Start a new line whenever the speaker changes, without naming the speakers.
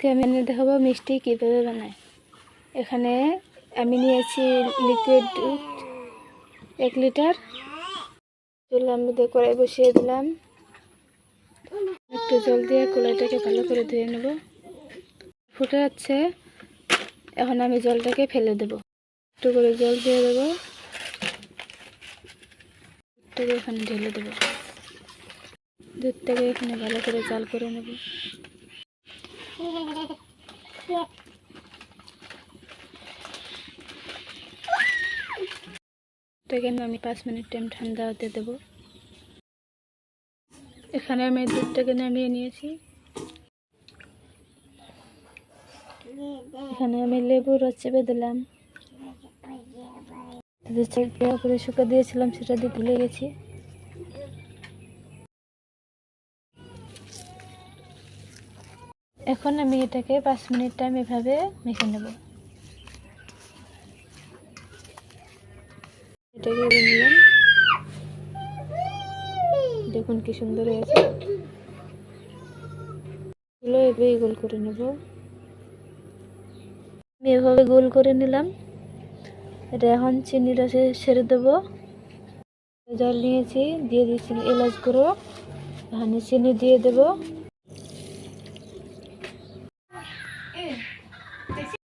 আজকে আমি দেখাবো মিষ্টি কীভাবে বানায়। এখানে আমি নিয়েছি লিকুইড দুধ, এক লিটার। চুলার মধ্যে কড়াই বসিয়ে দিলাম। একটু জল দিয়ে কড়াইটাকে ভালো করে ধুয়ে নেব। ফুটে যাচ্ছে। এখন আমি জলটাকে ফেলে দেব। একটু করে জল দিয়ে দেবো। দুধটাকে এখানে ঢেলে দেবো। দুধটাকে এখানে ভালো করে জাল করে নেব। এটাকে আমি পাঁচ মিনিট টাইম ঠান্ডা হতে দেবো। এখানে আমি দুধটাকে নামিয়ে নিয়েছি। এখানে আমি লেবু রস চেপে দিলাম। করে শুকা দিয়েছিলাম, সেটা দিয়ে ভুলে গেছি। এখন আমি এটাকে পাঁচ মিনিট টাইম এভাবে মেখে নেব। এটাকে নিলাম। দেখুন কি সুন্দর হয়েছে। এগুলো এভাবে গোল করে নেব। আমি এভাবে গোল করে নিলাম। এটা এখন চিনি রসে ছেড়ে দেবো। জল নিয়েছি, দিয়ে দিয়েছি এলাচ গুঁড়ো। এখানে চিনি দিয়ে দেবো।